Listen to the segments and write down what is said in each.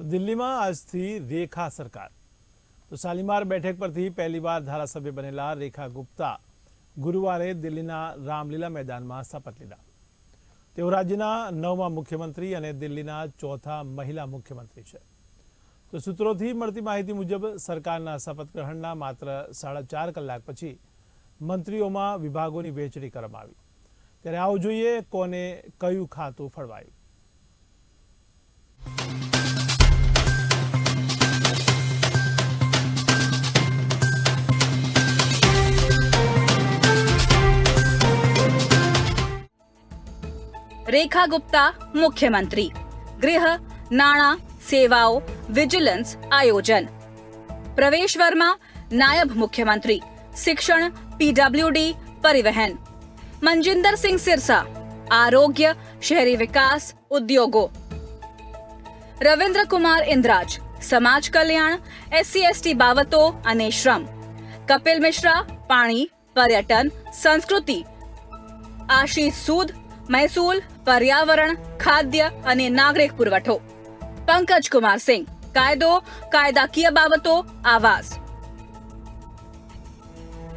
તો દિલ્હીમાં આજથી રેખા સરકાર. તો શાલીમાર બેઠક પરથી પહેલીવાર ધારાસભ્ય બનેલા રેખા ગુપ્તા ગુરુવારે દિલ્હીના રામલીલા મેદાનમાં શપથ લીધા. તેઓ રાજ્યના નવમા મુખ્યમંત્રી અને દિલ્હીના ચોથા મહિલા મુખ્યમંત્રી છે. તો સૂત્રોથી મળતી માહિતી મુજબ સરકારના શપથ ગ્રહણના માત્ર સાડા ચાર કલાક પછી મંત્રીઓમાં વિભાગોની વહેંચણી કરવામાં આવી. ત્યારે આવો જોઈએ કોને કયું ખાતું ફળવાયું. રેખા ગુપ્તા મુખ્યમંત્રી ગૃહ નાણાં સેવાઓ વિજિલન્સ આયોજન પ્રવેશ વર્મા નાયબ મુખ્યમંત્રી શિક્ષણ પીડબ્લ્યુડી પરિવહન મનજિંદર સિંહ સિરસા આરોગ્ય શહેરી વિકાસ ઉદ્યોગો રવિન્દ્ર કુમાર ઇન્દ્રાજ સમાજ કલ્યાણ એસસી એસટી બાબતો અને શ્રમ કપિલ મિશ્રા પાણી પર્યટન સંસ્કૃતિ આશીષ સૂદ મહેસૂલ, પર્યાવરણ, ખાદ્ય અને નાગરિક પુરવઠો. પંકજ કુમાર સિંહ, કાયદો, કાયદાકીય બાબતો, આવાસ.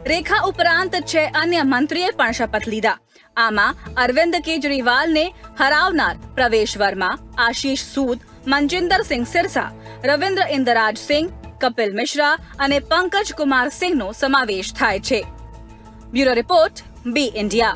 રેખા ઉપરાંત છે અન્ય મંત્રીએ પણ શપથ લીધા. આમાં અરવિંદ કેજરીવાલને હરાવનાર પ્રવેશ વર્મા, આશીષ સૂદ, મનજિંદર સિંહ સિરસા, રવિન્દ્ર ઇન્દરાજ સિંહ, કપિલ મિશ્રા અને પંકજ કુમાર સિંહનો સમાવેશ થાય છે. Bureau report, B India.